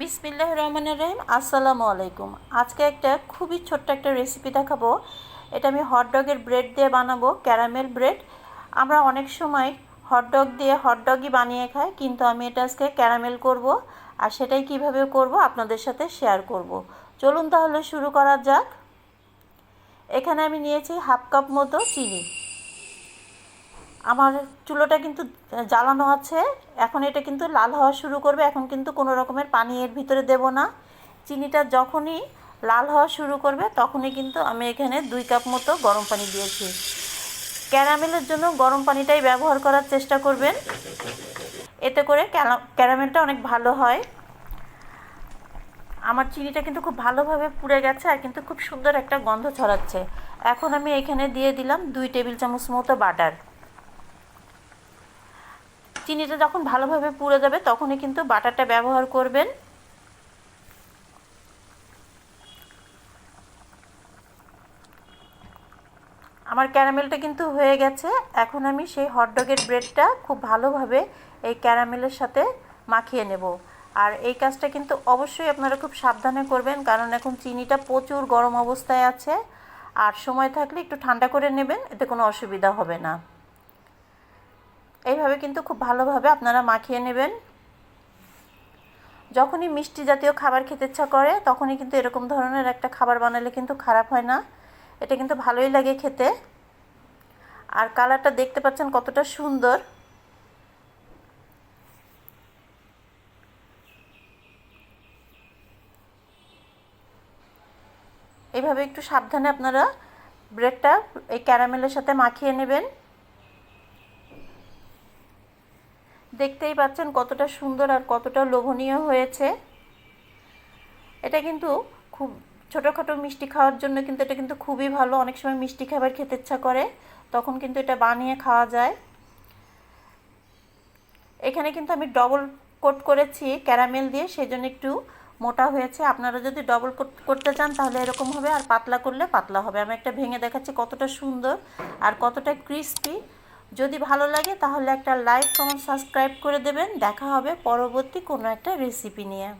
বিসমিল্লাহ রহমানের রহিম, আসসালামু আলাইকুম। আজকে একটা খুবই ছোট্ট একটা রেসিপি দেখাবো। এটা আমি হটডগের ব্রেড দিয়ে বানাবো ক্যারামেল ব্রেড আমরা অনেক সময় হটডগ দিয়ে হটডগই বানিয়ে খাই, কিন্তু আমি এটা আজকে ক্যারামেল করব আর সেটাই কীভাবে করব আপনাদের সাথে শেয়ার করব। চলুন তাহলে শুরু করা যাক। এখানে আমি নিয়েছি হাফ কাপ মতো চিনি। আমার চুলোটা কিন্তু জ্বালানো আছে। এখন এটা কিন্তু লাল হওয়া শুরু করবে। এখন কিন্তু কোনো রকমের পানি এর ভিতরে দেব না। চিনিটা যখনই লাল হওয়া শুরু করবে, তখনই কিন্তু আমি এখানে দুই কাপ মতো গরম পানি দিয়েছি। ক্যারামেলের জন্য গরম পানিটাই ব্যবহার করার চেষ্টা করবেন। এতে করে ক্যারামেলটা অনেক ভালো হয়। আমার চিনিটা কিন্তু খুব ভালোভাবে পুড়ে গেছে আর কিন্তু খুব সুন্দর একটা গন্ধ ছড়াচ্ছে। এখন আমি এখানে দিয়ে দিলাম দুই টেবিল চামচ মতো বাটার। চিনিটা যখন ভালোভাবে পুড়ে যাবে, তখনই কিন্তু বাটারটা ব্যবহার করবেন। আমার ক্যারামেলটা কিন্তু হয়ে গেছে। এখন আমি সেই হটডগের ব্রেডটা খুব ভালোভাবে এই ক্যারামেলের সাথে মাখিয়ে নেব। আর এই কাজটা কিন্তু অবশ্যই আপনারা খুব সাবধানে করবেন, কারণ এখন চিনিটা প্রচুর গরম অবস্থায় আছে। আর সময় থাকলে একটু ঠান্ডা করে নেবেন, এতে কোনো অসুবিধা হবে না। এইভাবে কিন্তু খুব ভালোভাবে আপনারা মাখিয়ে নেবেন। যখনই মিষ্টি জাতীয় খাবার খেতে ইচ্ছা করে, তখনই কিন্তু এরকম ধরনের একটা খাবার বানালে কিন্তু খারাপ হয় না। এটা কিন্তু ভালোই লাগে খেতে। আর কালারটা দেখতে পাচ্ছেন কতটা সুন্দর। এইভাবে একটু সাবধানে আপনারা ব্রেডটা এই ক্যারামেলের সাথে মাখিয়ে নেবেন। দেখতেই পাচ্ছেন কতটা সুন্দর আর কতটা লোভনীয় হয়েছে। এটা কিন্তু খুব ছোটোখাটো মিষ্টি খাওয়ার জন্য কিন্তু এটা কিন্তু খুবই ভালো। অনেক সময় মিষ্টি খাবার খেতে ইচ্ছা করে, তখন কিন্তু এটা বানিয়ে খাওয়া যায়। এখানে কিন্তু আমি ডবল কোট করেছি ক্যারামেল দিয়ে সেই জন্য একটু মোটা হয়েছে। আপনারা যদি ডবল কোট করতে চান তাহলে এরকম হবে, আর পাতলা করলে পাতলা হবে। আমি একটা ভেঙে দেখাচ্ছি কতটা সুন্দর আর কতটা ক্রিস্পি যদি ভালো লাগে তাহলে একটা লাইক কমেন্ট সাবস্ক্রাইব করে দেবেন। দেখা হবে পরবর্তী কোনো একটা রেসিপি নিয়ে।